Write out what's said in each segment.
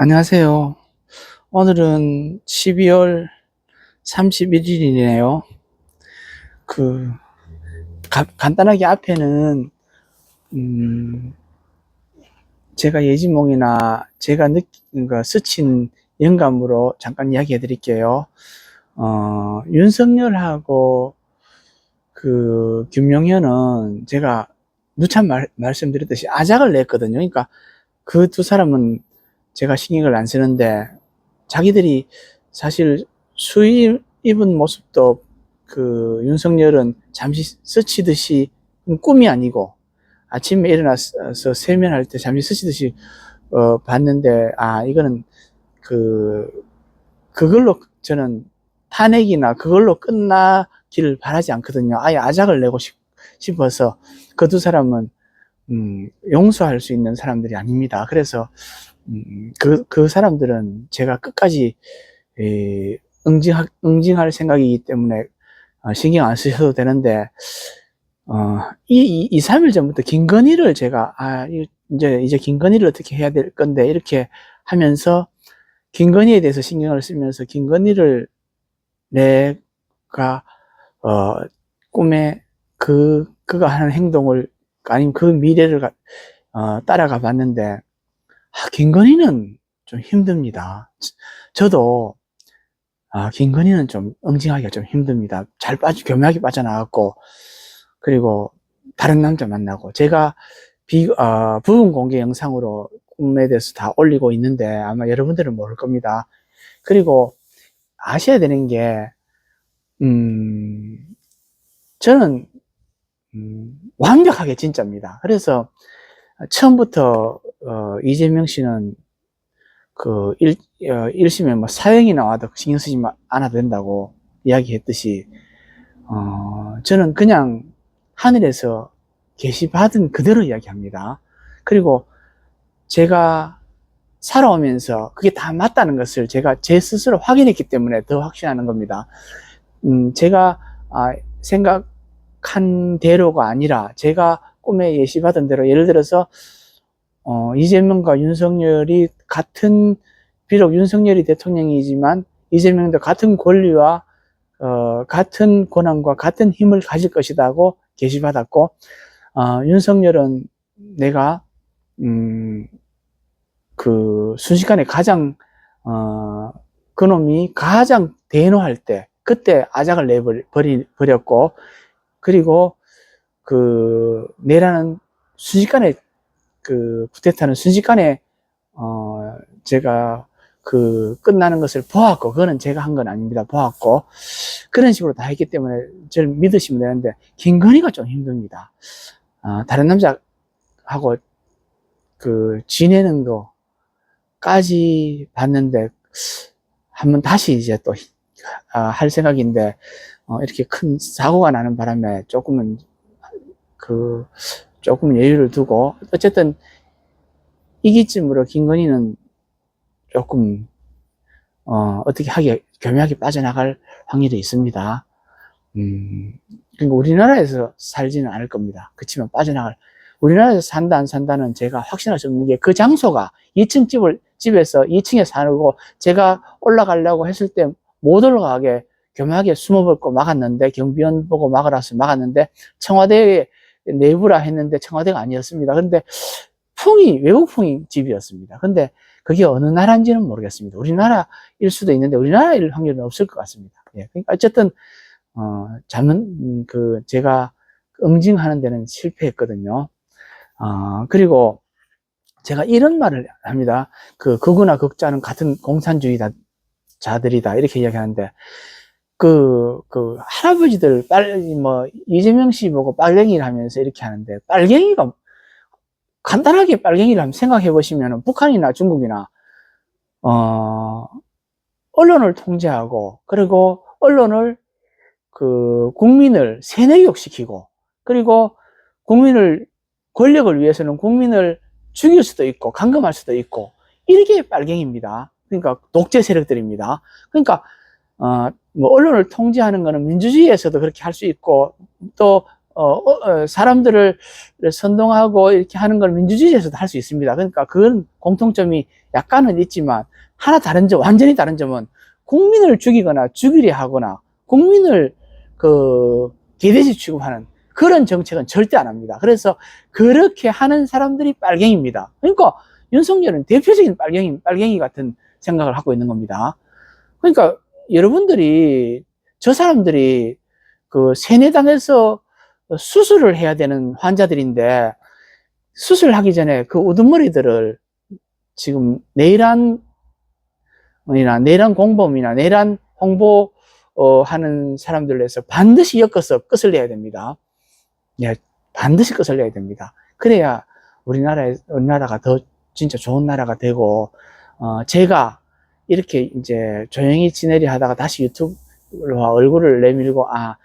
안녕하세요. 오늘은 12월 31일이네요. 그, 가- 간단하게 앞에는, 음, 제가 예지몽이나 제가 느낀 거, 스친 영감으로 잠깐 이야기해 드릴게요. 어, 윤석열하고 그 김용현은 제가 누차 말, 말씀드렸듯이 아작을 냈거든요. 그러니까 그 두 사람은 제가 신경을 안 쓰는데 자기들이 사실 수입 입은 모습도 그 윤석열은 잠시 스치듯이 꿈이 아니고 아침에 일어나서 세면할 때 잠시 스치듯이 어 봤는데 아 이거는 그 그걸로 저는 탄핵이나 그걸로 끝나기를 바라지 않거든요. 아예 아작을 내고 싶, 싶어서 그 두 사람은 음, 용서할 수 있는 사람들이 아닙니다. 그래서 음, 그, 그 사람들은 제가 끝까지, 에, 응징할, 응징할 생각이기 때문에, 어, 신경 안 쓰셔도 되는데, 어, 이, 이, 2, 3일 전부터 김건희를 제가, 아, 이- 이제, 이제 김건희를 어떻게 해야 될 건데, 이렇게 하면서, 김건희에 대해서 신경을 쓰면서, 김건희를 내가, 어, 꿈에 그, 그가 하는 행동을, 아니면 그 미래를, 가- 어, 따라가 봤는데, 아, 김건희는 좀 힘듭니다. 저도, 아, 김건희는 좀 응징하기가 좀 힘듭니다. 잘 빠져, 교묘하게 빠져나갔고, 그리고 다른 남자 만나고, 제가 비, 어, 부분 공개 영상으로 꿈에 대해서 다 올리고 있는데, 아마 여러분들은 모를 겁니다. 그리고 아셔야 되는 게, 음, 저는, 음, 완벽하게 진짜입니다. 그래서 처음부터 어, 이재명 씨는 그 일, 어, 1심에 뭐 사형이 나와도 신경 쓰지 마- 않아도 된다고 이야기했듯이 어, 저는 그냥 하늘에서 계시받은 그대로 이야기합니다. 그리고 제가 살아오면서 그게 다 맞다는 것을 제가 제 스스로 확인했기 때문에 더 확신하는 겁니다. 음, 제가 아, 생각 한 대로가 아니라 제가 꿈에 예시받은 대로 예를 들어서 어, 이재명과 윤석열이 같은 비록 윤석열이 대통령이지만 이재명도 같은 권리와 어, 같은 권한과 같은 힘을 가질 것이다고 계시받았고 어, 윤석열은 내가 음, 그 순식간에 가장 어, 그놈이 가장 대노할 때 그때 아작을 내버렸고 그리고 그 내라는 순식간에 그 쿠데타는 순식간에 어 제가 그 끝나는 것을 보았고 그거는 제가 한 건 아닙니다. 보았고 그런 식으로 다 했기 때문에 저를 믿으시면 되는데 김건희가 좀 힘듭니다. 아, 다른 남자하고 그 지내는 거까지 봤는데 한번 다시 이제 또 할 생각인데 어, 이렇게 큰 사고가 나는 바람에 조금은 그 조금 여유를 두고 어쨌든 이기쯤으로 김건희는 조금 어, 어떻게 하게 교묘하게 빠져나갈 확률이 있습니다. 음, 그러니까 우리나라에서 살지는 않을 겁니다. 그렇지만 빠져나갈 우리나라에서 산다 안 산다는 제가 확신할 수 없는 게 그 장소가 2층 집을 집에서 2층에 사고 제가 올라가려고 했을 때 못 올라가게 교묘하게 숨어버리고 막았는데 경비원 보고 막으라서 막았는데 청와대 내부라 했는데 청와대가 아니었습니다. 근데 풍이 외국 풍이 집이었습니다. 근데 그게 어느 나라인지는 모르겠습니다. 우리나라일 수도 있는데 우리나라일 확률은 없을 것 같습니다. 예, 그러니까 어쨌든 어, 잠은 음, 그 제가 응징하는 데는 실패했거든요. 어, 그리고 제가 이런 말을 합니다. 그 극우나 극자는 같은 공산주의다 자들이다 이렇게 이야기하는데 그, 그, 할아버지들, 빨, 뭐, 이재명 씨 보고 빨갱이를 하면서 이렇게 하는데, 빨갱이가, 간단하게 빨갱이를 한번 생각해 보시면, 북한이나 중국이나, 어, 언론을 통제하고, 그리고 언론을, 그, 국민을 세뇌교육시키고, 그리고 국민을, 권력을 위해서는 국민을 죽일 수도 있고, 감금할 수도 있고, 이게 빨갱이입니다. 그러니까 독재 세력들입니다. 그러니까, 어, 뭐 언론을 통제하는 거는 민주주의에서도 그렇게 할 수 있고 또 어, 어, 어, 사람들을 선동하고 이렇게 하는 걸 민주주의에서도 할 수 있습니다. 그러니까 그건 공통점이 약간은 있지만 하나 다른 점, 완전히 다른 점은 국민을 죽이거나 죽이려 하거나 국민을 그 개돼지 취급하는 그런 정책은 절대 안 합니다. 그래서 그렇게 하는 사람들이 빨갱이입니다. 그러니까 윤석열은 대표적인 빨갱이, 빨갱이 같은 생각을 하고 있는 겁니다. 그러니까 여러분들이 저 사람들이 그 세뇌당해서 수술을 해야 되는 환자들인데 수술하기 전에 그 우두머리들을 지금 내란 이나 내란 공범이나 내란 홍보 어, 하는 사람들로 해서 반드시 엮어서 끝을 내야 됩니다. 예, 반드시 끝을 내야 됩니다. 그래야 우리나라에 우리나라가 더 진짜 좋은 나라가 되고 어, 제가 이렇게 이제 조용히 지내려 하다가 다시 유튜브로 얼굴을 내밀고 아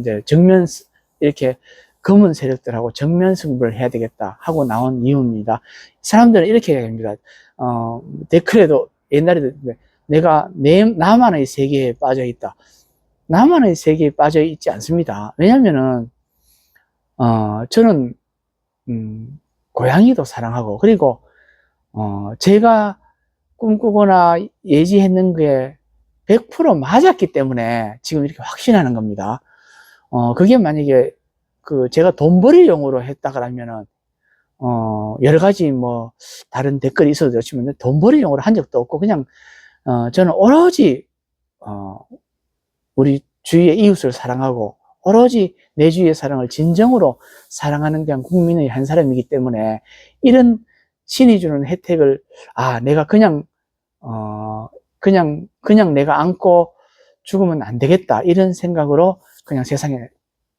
이제 정면 스- 이렇게 검은 세력들하고 정면 승부를 해야 되겠다 하고 나온 이유입니다. 사람들은 이렇게 얘기합니다. 어, 댓글에도 옛날에도 내가 내, 나만의 세계에 빠져 있다. 나만의 세계에 빠져 있지 않습니다. 왜냐면은, 어, 저는, 음, 고양이도 사랑하고, 그리고, 어, 제가 꿈꾸거나 예지했는 게 100% 맞았기 때문에 지금 이렇게 확신하는 겁니다. 어, 그게 만약에 그 제가 돈 벌이 용으로 했다 그러면은, 어, 여러 가지 뭐, 다른 댓글이 있어도 그렇지만 돈 벌이 용으로 한 적도 없고, 그냥, 어, 저는 오로지, 어, 우리 주위의 이웃을 사랑하고, 오로지 내 주위의 사랑을 진정으로 사랑하는 그냥 국민의 한 사람이기 때문에, 이런 신이 주는 혜택을, 아, 내가 그냥, 어, 그냥, 그냥 내가 안고 죽으면 안 되겠다. 이런 생각으로 그냥 세상에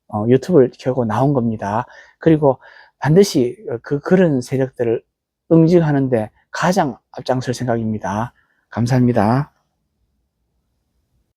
어, 유튜브를 켜고 나온 겁니다. 그리고 반드시 그, 그런 세력들을 응징하는데 가장 앞장설 생각입니다. 감사합니다.